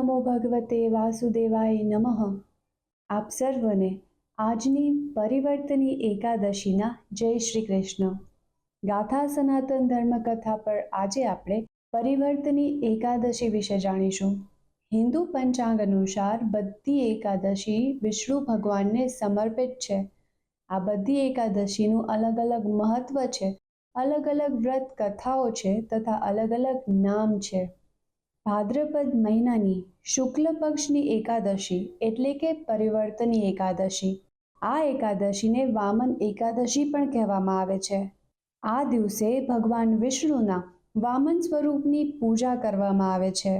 નમો ભગવતે વાસુદેવાય નમઃ. આપ સર્વને આજની પરિવર્તની એકાદશીના જય શ્રી કૃષ્ણ. ગાથા સનાતન ધર્મકથા પર આજે આપણે પરિવર્તની એકાદશી વિશે જાણીશું. હિન્દુ પંચાંગ અનુસાર બધી એકાદશી વિષ્ણુ ભગવાનને સમર્પિત છે. આ બધી એકાદશીનું અલગ અલગ મહત્વ છે. અલગ અલગ વ્રત કથાઓ છે તથા અલગ અલગ નામ છે. ભાદ્રપદ મહિનાની શુક્લ પક્ષની એકાદશી એટલે કે પરિવર્તની એકાદશી. આ એકાદશીને વામન એકાદશી પણ કહેવામાં આવે છે. આ દિવસે ભગવાન વિષ્ણુના વામન સ્વરૂપની પૂજા કરવામાં આવે છે.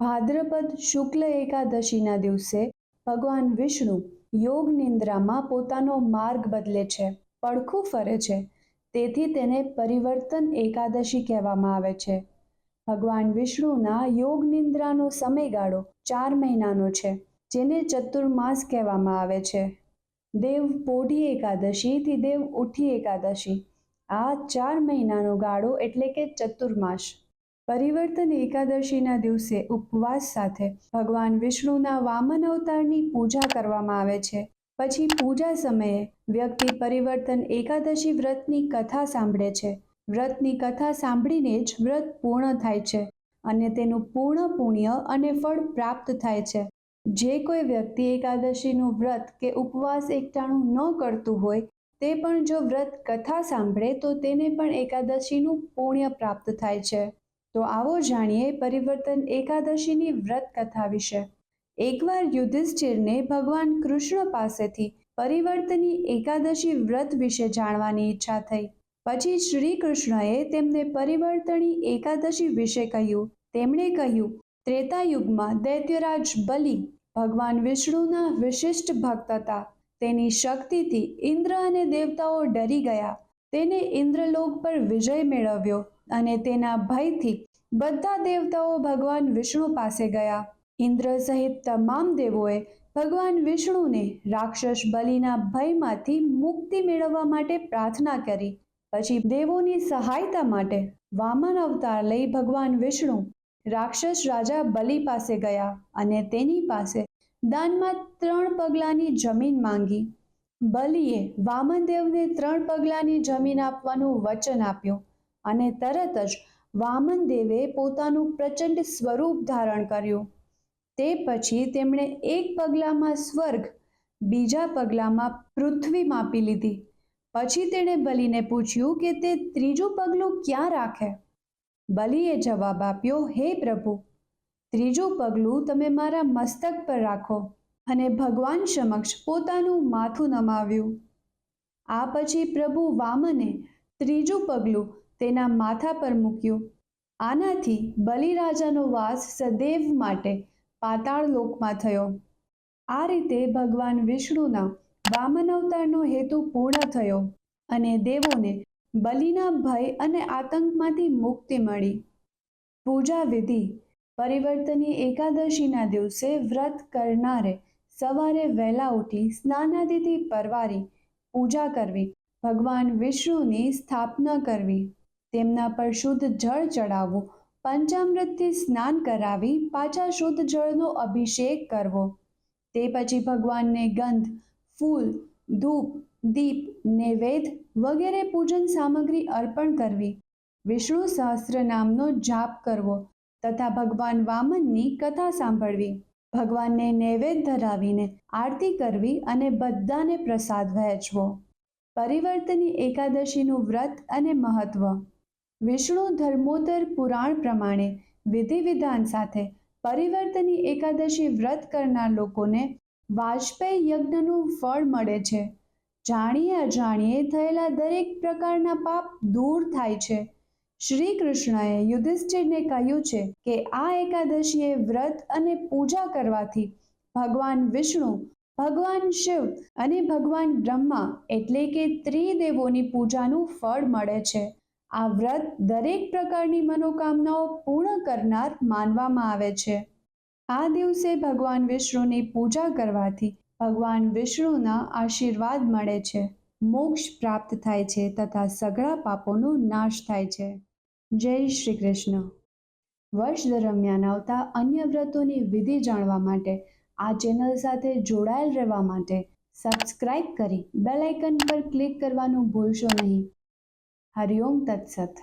ભાદ્રપદ શુક્લ એકાદશીના દિવસે ભગવાન વિષ્ણુ યોગ નિંદ્રામાં પોતાનો માર્ગ બદલે છે, પડખું ફરે છે. તેથી તેને પરિવર્તન એકાદશી કહેવામાં આવે છે. ભગવાન વિષ્ણુના યોગ નિંદ્રાનો સમયગાળો ચાર મહિનાનો છે, જેને ચતુર્માસ કહેવામાં આવે છે. દેવ પોઢી એકાદશીથી દેવ ઉઠી એકાદશી. આ ચાર મહિનાનો ગાળો એટલે કે ચતુર્માસ. પરિવર્તન એકાદશીના દિવસે ઉપવાસ સાથે ભગવાન વિષ્ણુના વામન અવતારની પૂજા કરવામાં આવે છે. પછી પૂજા સમયે વ્યક્તિ પરિવર્તન એકાદશી વ્રતની કથા સાંભળે છે. વ્રતની કથા સાંભળીને જ વ્રત પૂર્ણ થાય છે અને તેનું પૂર્ણ પુણ્ય અને ફળ પ્રાપ્ત થાય છે. જે કોઈ વ્યક્તિ એકાદશીનું વ્રત કે ઉપવાસ એકટાણું ન કરતું હોય, તે પણ જો વ્રત કથા સાંભળે તો તેને પણ એકાદશીનું પુણ્ય પ્રાપ્ત થાય છે. તો આવો જાણીએ પરિવર્તન એકાદશીની વ્રત કથા વિશે. એકવાર યુધિષ્ઠિરને ભગવાન કૃષ્ણ પાસેથી પરિવર્તની એકાદશી વ્રત વિશે જાણવાની ઈચ્છા થઈ. પછી શ્રી કૃષ્ણએ તેમને પરિવર્તની એકાદશી વિશે કહ્યું. તેમણે કહ્યું ત્રેતા યુગમાં દૈત્યરાજ બલિ ભગવાન વિષ્ણુના વિશિષ્ટ ભક્ત હતા. તેની શક્તિથી ઇન્દ્ર અને દેવતાઓ ડરી ગયા. તેને ઇન્દ્રલોક પર વિજય મેળવ્યો અને તેના ભયથી બધા દેવતાઓ ભગવાન વિષ્ણુ પાસે ગયા. ઇન્દ્ર સહિત તમામ દેવોએ ભગવાન વિષ્ણુને રાક્ષસ બલિના ભયમાંથી મુક્તિ મેળવવા માટે પ્રાર્થના કરી. પછી દેવોની સહાયતા માટે વામન અવતાર લઈ ભગવાન વિષ્ણુ રાક્ષસ રાજા બલિ પાસે ગયા અને તેની પાસે દાનમાં ત્રણ પગલાની જમીન માંગી. બલિએ વામનદેવને ત્રણ પગલાની જમીન આપવાનું વચન આપ્યું અને તરત જ વામનદેવે પોતાનું પ્રચંડ સ્વરૂપ ધારણ કર્યું. તે પછી તેમણે એક પગલામાં સ્વર્ગ, બીજા પગલામાં પૃથ્વી માપી લીધી. પછી તેણે બલીને પૂછ્યું કે તે ત્રીજું પગલું ક્યાં રાખે? બલિએ જવાબ આપ્યો, હે પ્રભુ, ત્રીજું પગલું તમે મારા મસ્તક પર રાખો અને ભગવાન સમક્ષ પોતાનું માથું નમાવ્યું. આ પછી પ્રભુ વામને ત્રીજું પગલું તેના માથા પર મૂક્યું. આનાથી બલિરાજાનો વાસ સદૈવ માટે પાતાળ લોકમાં થયો. આ રીતે ભગવાન વિષ્ણુના વામન અવતારનો હેતુ પૂર્ણ થયો અને દેવોને બલિના ભય અને આતંકમાંથી મુક્તિ મળી. પૂજા વિધિ. પરિવર્તની એકાદશીના દિવસે વ્રત કરનારે સવારે વહેલા ઉઠી સ્નાનાદિથી પરવારી પૂજા કરવી, ભગવાન વિષ્ણુની સ્થાપના કરવી, તેમના પર શુદ્ધ જળ ચડાવવું, પંચામૃતથી સ્નાન કરાવી પાછા શુદ્ધ જળનો અભિષેક કરવો. તે પછી ભગવાનને ગંધ ફૂલ, ધૂપ, દીપ, નૈવેદ્ય વગેરે પૂજન સામગ્રી અર્પણ કરવી. વિષ્ણુ સહસ્ત્ર નામનો જાપ કરવો તથા ભગવાન વામનની કથા સાંભળવી. ભગવાનને નૈવેદ્ય ધરાવીને આરતી કરવી અને બધાને પ્રસાદ વહેંચવો. પરિવર્તની એકાદશીનું વ્રત અને મહત્વ. વિષ્ણુ ધર્મોત્તર પુરાણ પ્રમાણે વિધિ વિધાન સાથે પરિવર્તની એકાદશી વ્રત કરનાર લોકોને વાજપેયી યજ્ઞનું ફળ મળે છે. જાણીએ અજાણીએ થયેલા દરેક પ્રકારના પાપ દૂર થાય છે. શ્રી કૃષ્ણએ યુધિષ્ઠિરને કહ્યું છે કે આ એકાદશીએ વ્રત અને પૂજા કરવાથી ભગવાન વિષ્ણુ, ભગવાન શિવ અને ભગવાન બ્રહ્મા એટલે કે ત્રિદેવોની પૂજાનું ફળ મળે છે. આ વ્રત દરેક પ્રકારની મનોકામનાઓ પૂર્ણ કરનાર માનવામાં આવે છે. આ દિવસે ભગવાન વિષ્ણુની પૂજા કરવાથી ભગવાન વિષ્ણુના આશીર્વાદ મળે છે. મોક્ષ પ્રાપ્ત થાય છે તથા સઘળા પાપોનો નાશ થાય છે. જય શ્રી કૃષ્ણ. વર્ષ દરમિયાન આવતા અન્ય વ્રતોની વિધિ જાણવા માટે આ ચેનલ સાથે જોડાયેલ રહેવા માટે સબસ્ક્રાઇબ કરી બેલ આઇકન પર ક્લિક કરવાનું ભૂલશો નહીં. હરિઓમ તત્સત.